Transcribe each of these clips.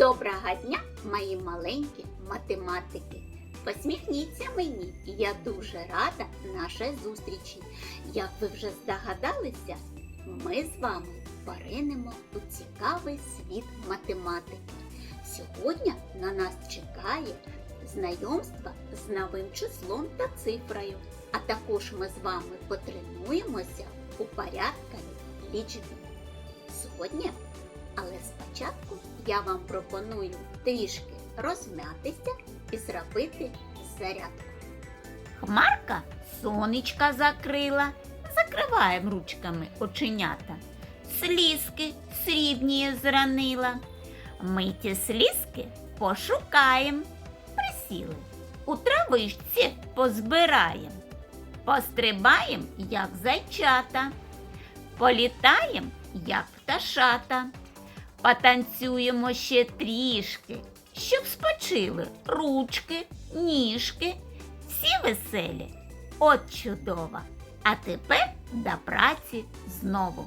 Доброго дня, мої маленькі математики! Посміхніться мені, я дуже рада нашій зустрічі. Як ви вже здогадалися, ми з вами поринемо у цікавий світ математики. Сьогодні на нас чекає знайомство з новим числом та цифрою, а також ми з вами потренуємося у порядковій лічбі. Сьогодні але спочатку я вам пропоную трішки розм'ятися і зробити зарядку. Хмарка сонечка закрила. Закриваємо ручками оченята. Слізки срібні зранила. Ми ті слізки пошукаєм. Присіли. У травичці позбираєм. Пострибаєм, як зайчата. Політаєм, як пташата. Потанцюємо ще трішки, щоб спочили ручки, ніжки, всі веселі. От чудово! А тепер до праці знову.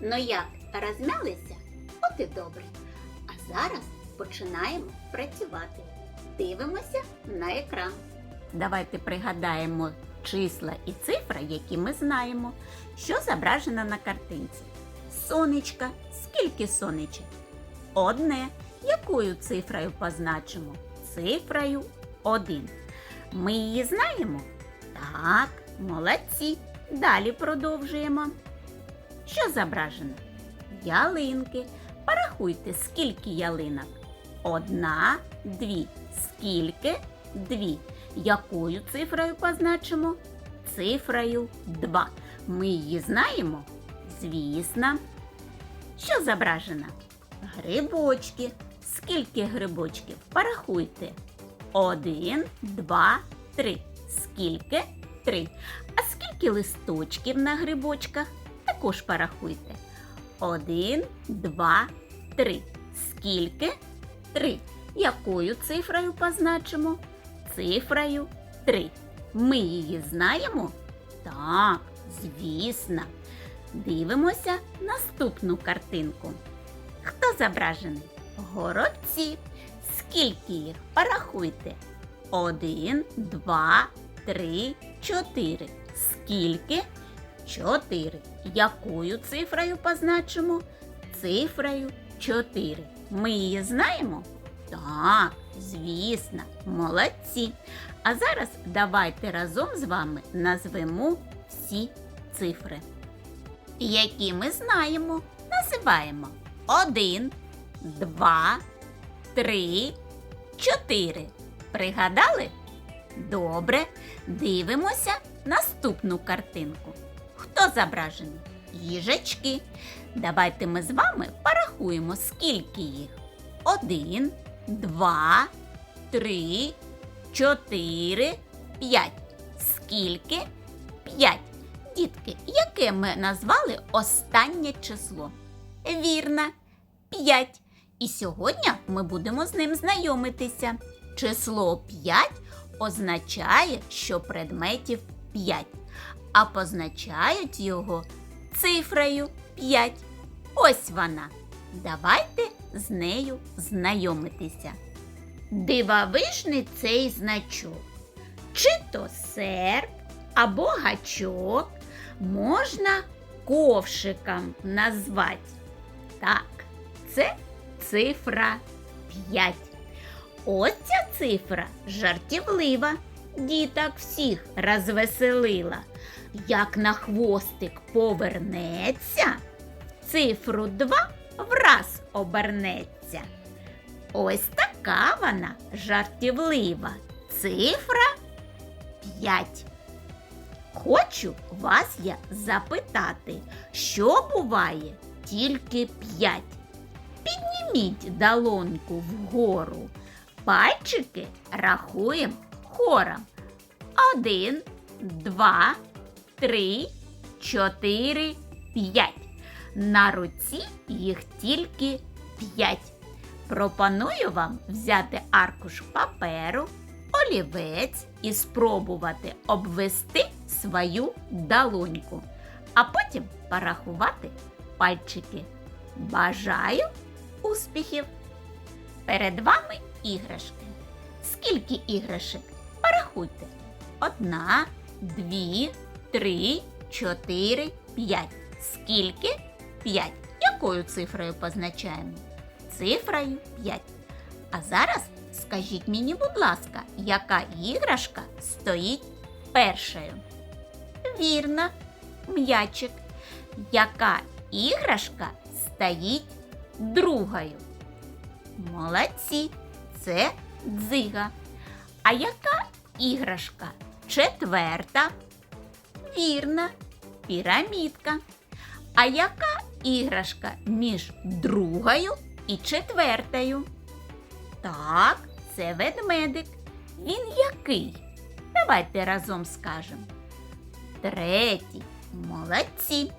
Ну як, розм'ялися? От і добре. А зараз починаємо працювати. Дивимося на екран. Давайте пригадаємо числа і цифри, які ми знаємо, що зображено на картинці. Сонечка. Скільки сонечок? Одне. Якою цифрою позначимо? Цифрою 1. Ми її знаємо? Так, молодці. Далі продовжуємо. Що зображено? Ялинки. Порахуйте, скільки ялинок? Одна, дві. Скільки? Дві. Якою цифрою позначимо? Цифрою 2. Ми її знаємо? Звісно. Що зображено? Грибочки. Скільки грибочків? Порахуйте. Один, два, три. Скільки? Три. А скільки листочків на грибочках? Також порахуйте. Один, два, три. Скільки? Три. Якою цифрою позначимо? Цифрою 3. Ми її знаємо? Так, звісно. Дивимося наступну картинку. Хто зображений? Горобці. Скільки їх? Порахуйте. Один, два, три, чотири. Скільки? Чотири. Якою цифрою позначимо? Цифрою 4. Ми її знаємо? Так, звісно, молодці. А зараз давайте разом з вами назвемо всі цифри, які ми знаємо. Називаємо 1, 2, 3, 4. Пригадали? Добре, дивимося наступну картинку. Хто зображений? Їжачки. Давайте ми з вами порахуємо, скільки їх. Один, два, три, чотири, п'ять. Скільки? П'ять. Дітки, яке ми назвали останнє число? Вірно, п'ять. І сьогодні ми будемо з ним знайомитися. Число 5 означає, що предметів 5, а позначають його цифрою 5. Ось вона. Давайте з нею знайомитися. Дивовижний цей значок. Чи то серп або гачок можна ковшиком назвати. Так, це цифра 5. Ось ця цифра жартівлива. Діток всіх розвеселила. Як на хвостик повернеться, цифру 2 враз обернеться. Ось така вона жартівлива. Цифра 5. Хочу вас я запитати, що буває тільки 5. Підніміть долоньку вгору. Пальчики рахуємо хором. Один, два, три, чотири, п'ять. На руці їх тільки п'ять. Пропоную вам взяти аркуш паперу, олівець і спробувати обвести свою долоньку, а потім порахувати пальчики. Бажаю Успіхів! Перед вами іграшки. Скільки іграшок? Порахуйте. Одна, дві, три, чотири, п'ять. Скільки? П'ять. Якою цифрою позначаємо? Цифрою 5. А зараз скажіть мені, будь ласка, яка іграшка стоїть першою? Вірно, м'ячик. Яка іграшка стоїть другою? Молодці, це дзига. А яка іграшка четверта? Вірно, пірамідка. А яка іграшка між другою і четвертою? Так, це ведмедик. Він який? Давайте разом скажемо. Третій. Молодці.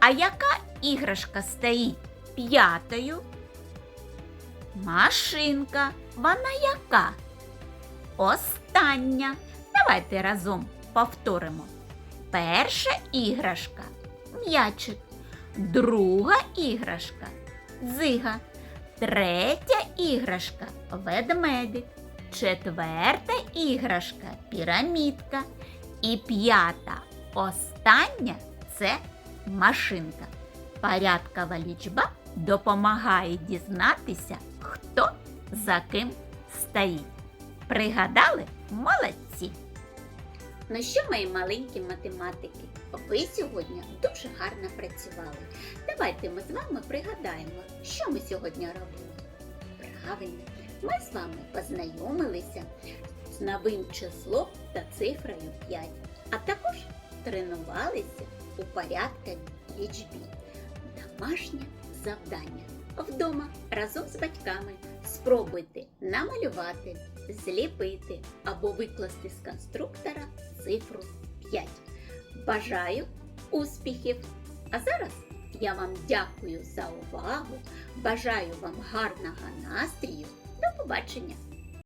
А яка іграшка стоїть п'ятою? Машинка. Вона яка? Остання. Давайте разом повторимо. Перша іграшка м'ячик. Друга іграшка дзига. Третя іграшка ведмедик. Четверта іграшка пірамідка. І п'ята остання це машинка. Порядкова лічба допомагає дізнатися, хто за ким стоїть. Пригадали? Молодці! Ну що, мої маленькі математики, ви сьогодні дуже гарно працювали. Давайте ми з вами пригадаємо, що ми сьогодні робили. Правильно, ми з вами познайомилися з новим числом та цифрою 5, а також тренувалися у порядковій лічбі. Домашнє завдання. Вдома разом з батьками спробуйте намалювати, зліпити або викласти з конструктора цифру 5. Бажаю успіхів! А зараз я вам дякую за увагу, бажаю вам гарного настрію. До побачення!